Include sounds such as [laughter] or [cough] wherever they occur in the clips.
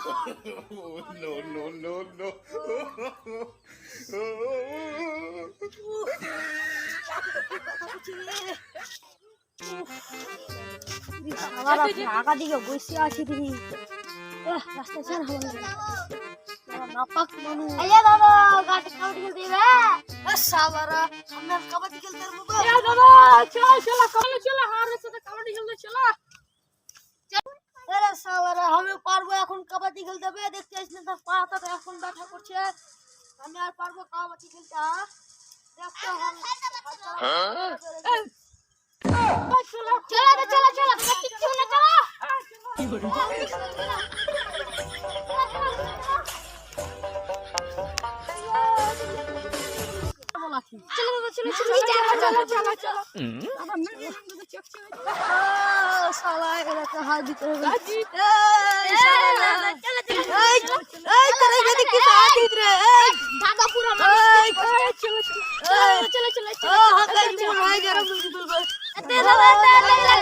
[laughs] no, no, no, no. আবার আগা দিকে বসে আছি তুমি। রাস্তা ছেড়ে হবে নাপাক মানুষ। এই দাদা গাড়ি কাবাডি খেলতে দিবে সাবারা আমরা কাবাডি খেলতে পারব এ দাদা চল চল চল হারের সাথে কাবাডি খেলতে চল। আমি পারব এখন কাবাডি খেলতে হবে দেখতে আসছি না তার পাটা এখন ব্যথা করছে আমি আর পারব কাবাডি খেলতে হ্যাঁ? দেখতে চলো চলো চলো চলো কিচ্ছু না চলো চলো চলো চলো চলো চলো চলো হাত হাত পুরো এই চলো চলো চলো চলো চলো হাকাই মোর ভাই গরম করে তুলবে তে দাদা তে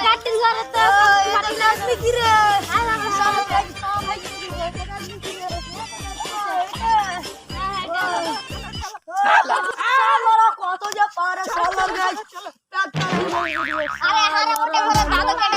গাড়ি ধরে তো গাড়ি লাগবে কি রে শালা ভাই ভাই কত যা পারে শালার গাছ আরে আরে ওটা করে দাদা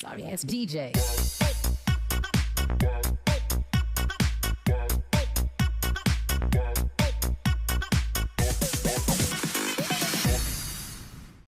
Sorry ass DJ.